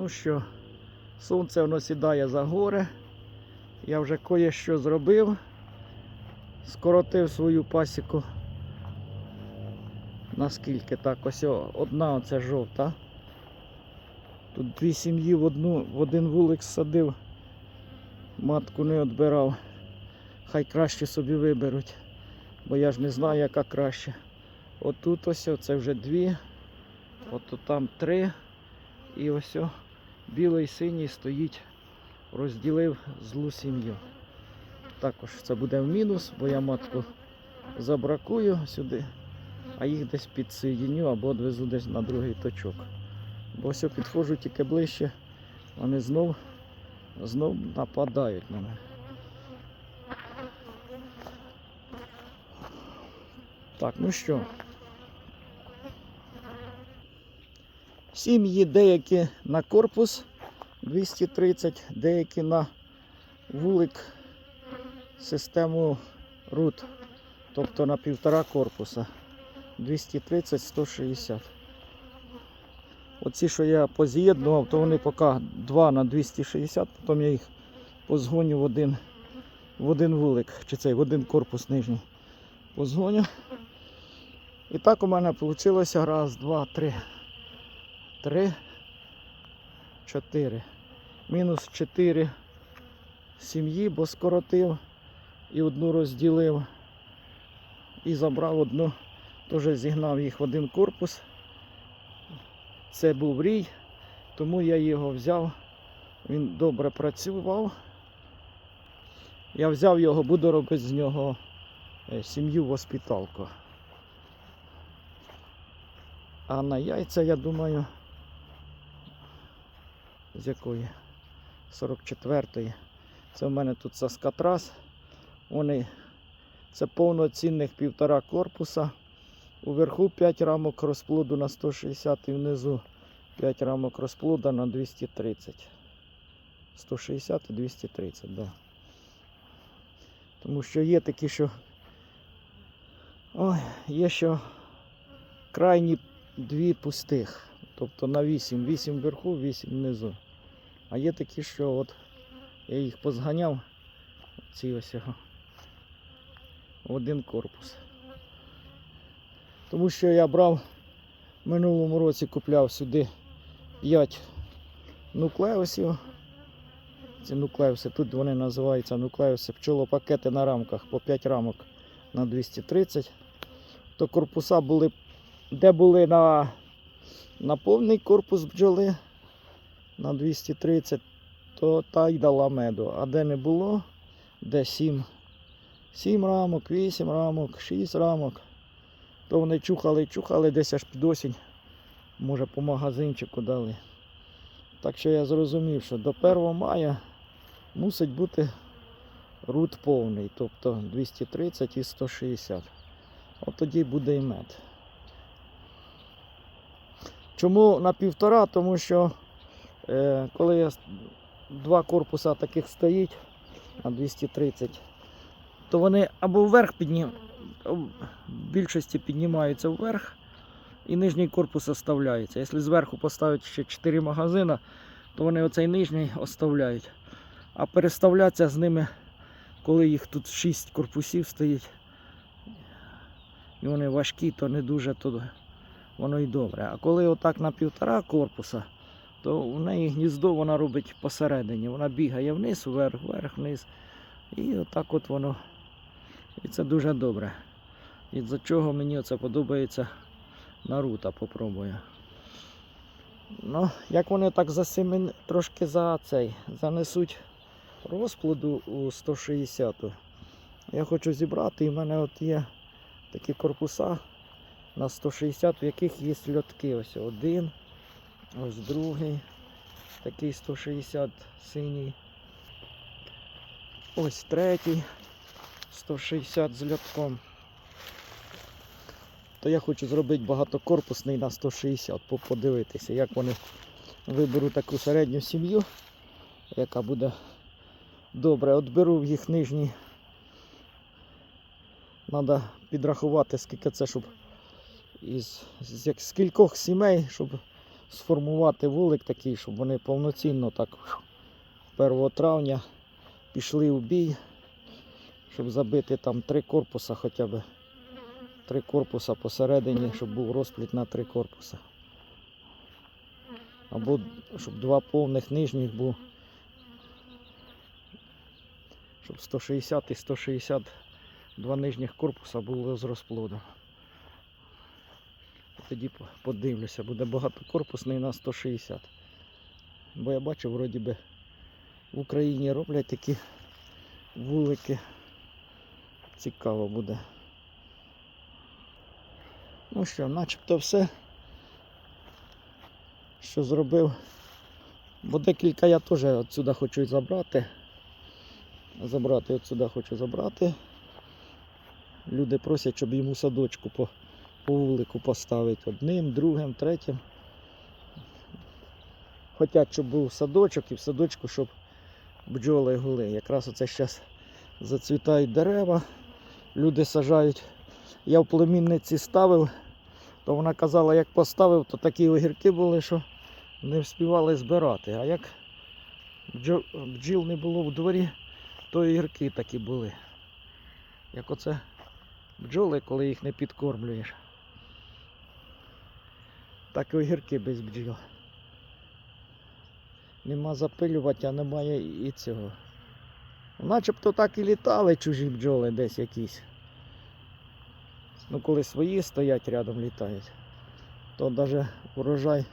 Ну що, сонце воно сідає за гори. Я вже кое-що зробив. Скоротив свою пасіку. Наскільки так, ось одна оця жовта. Тут дві сім'ї в, одну, в один вулик садив. Матку не відбирав. Хай краще собі виберуть. Бо я ж не знаю, яка краще. Отут ось це вже дві. От там три. І ось білий синій стоїть, розділив злу сім'ю. Також це буде в мінус, бо я матку забракую сюди, а їх десь підсоєдню або відвезу десь на другий точок. Бо ось підходжу тільки ближче, вони знов, знов нападають на мене. Так, ну що. Сім'ї деякі на корпус 230, деякі на вулик систему рут, тобто на півтора корпуса 230-160. Оці, що я поз'єднував, то вони поки 2 на 260, потім я їх позгоню в один, в один вулик, чи цей в один корпус нижній. Позгоню. І так у мене вийшло раз, два, три. Три, чотири. Мінус чотири сім'ї, бо скоротив і одну розділив. І забрав одну, теж зігнав їх в один корпус. Це був рій, тому я його взяв. Він добре працював. Я взяв його, буду робити з нього е, сім'ю воспіталку. А на яйця, я думаю, з якої? 44-ї. Це в мене тут саскатрас. Вони це повноцінних півтора корпуса. Уверху 5 рамок розплоду на 160 і внизу 5 рамок розплоду на 230. 160 і 230, да. Тому що є такі, що. Ой, є що крайні дві пустих. Тобто на 8. 8 вверху, 8 внизу. А є такі, що от я їх позганяв. Ці ось його. Один корпус. Тому що я брав минулому році купляв сюди 5 нуклеусів. Ці нуклеуси, тут вони називаються нуклеуси пчолопакети на рамках по 5 рамок на 230. То корпуса були, де були на, на повний корпус бджоли на 230, то та й дала меду. А де не було, де 7, 7 рамок, 8 рамок, 6 рамок, то вони чухали, чухали десь аж під осінь. Може по магазинчику дали. Так що я зрозумів, що до 1 мая мусить бути рут повний, тобто 230 і 160. От тоді буде і мед. Чому на півтора? Тому що коли два корпуса таких стоїть на 230, то вони або вверх піднім... в більшості піднімаються вверх і нижній корпус оставляється. Якщо зверху поставити ще 4 магазини, то вони оцей нижній оставляють. А переставлятися з ними, коли їх тут 6 корпусів стоїть, і вони важкі, то не дуже то воно й добре. А коли отак на півтора корпуса, то в неї гніздо вона робить посередині. Вона бігає вниз, вверх, вверх, вниз. І отак от воно. І це дуже добре. І за чого мені це подобається Наруто попробую. Ну, як вони так за семен... трошки за цей занесуть розплоду у 160 я хочу зібрати, і в мене от є такі корпуса на 160, в яких є льотки. Ось один, ось другий, такий 160 синій. Ось третій 160 з льотком. То я хочу зробити багатокорпусний на 160, подивитися, як вони виберу таку середню сім'ю, яка буде добре. От беру в їх нижні. Треба підрахувати, скільки це, щоб із з як- з кількох сімей, щоб сформувати вулик такий, щоб вони повноцінно так 1 травня пішли у бій, щоб забити там три корпуса хоча б. Три корпуса посередині, щоб був розпліт на три корпуса. Або щоб два повних нижніх був. Щоб 160 і 160 два нижніх корпуса було з розплодом. Тоді подивлюся, буде багатокорпусний на 160. Бо я бачу, вроді би в Україні роблять такі вулики. Цікаво буде. Ну що, начебто все, що зробив. Бо декілька я теж відсюди хочу забрати. Забрати відсюди хочу забрати. Люди просять, щоб йому садочку по, по вулику поставити одним, другим, третім. Хотять, щоб був садочок і в садочку, щоб бджоли гули. Якраз оце зараз зацвітають дерева, люди сажають. Я в племінниці ставив, то вона казала, як поставив, то такі огірки були, що не вспівали збирати. А як бджіл не було в дворі, то огірки такі були. Як оце бджоли, коли їх не підкормлюєш. Так і огірки без бджіл. Нема запилювати, а немає і цього. Начебто так і літали чужі бджоли десь якісь. Ну, коли свої стоять рядом літають, то навіть урожай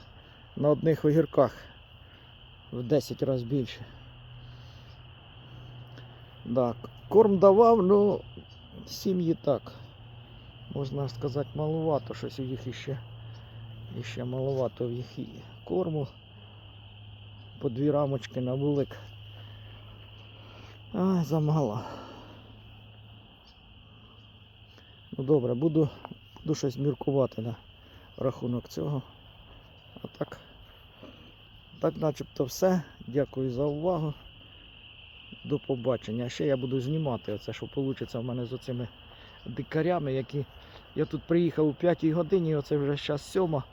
на одних огірках в 10 разів більше. Так, корм давав, ну сім'ї так. Можна сказати, маловато, щось у їх іще, іще маловато в їх і корму. По дві рамочки на вулик. Ай, замало. Ну добре, буду, буду щось міркувати на рахунок цього. А так, так начебто все. Дякую за увагу. До побачення. А ще я буду знімати оце, що вийде в мене з оцими дикарями, які. Я тут приїхав у 5 годині, оце вже зараз сьома.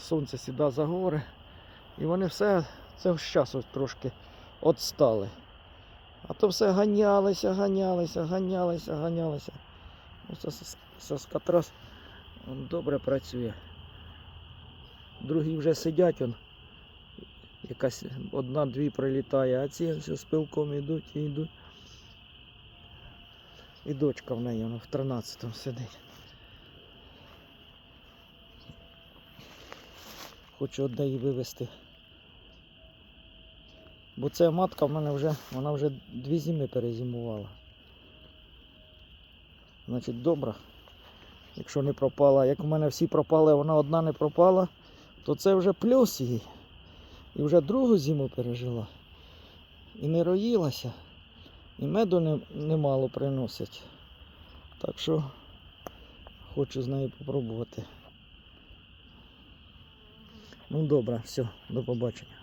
Сонце сіда за гори. І вони все це зараз ось трошки отстали. А то все ганялися, ганялися, ганялися, ганялися. Ось соскатрас добре працює. Другі вже сидять, он, якась одна-дві прилітає, а ці все з пилком йдуть і йдуть. І дочка в неї вона в 13-му сидить. Хочу одне вивезти. Бо ця матка в мене вже, вона вже дві зими перезимувала. Значить, добра. Якщо не пропала, як у мене всі пропали, вона одна не пропала, то це вже плюс їй. І вже другу зиму пережила. І не роїлася, і меду не, немало приносять. Так що хочу з нею попробувати. Ну добре, все, до побачення.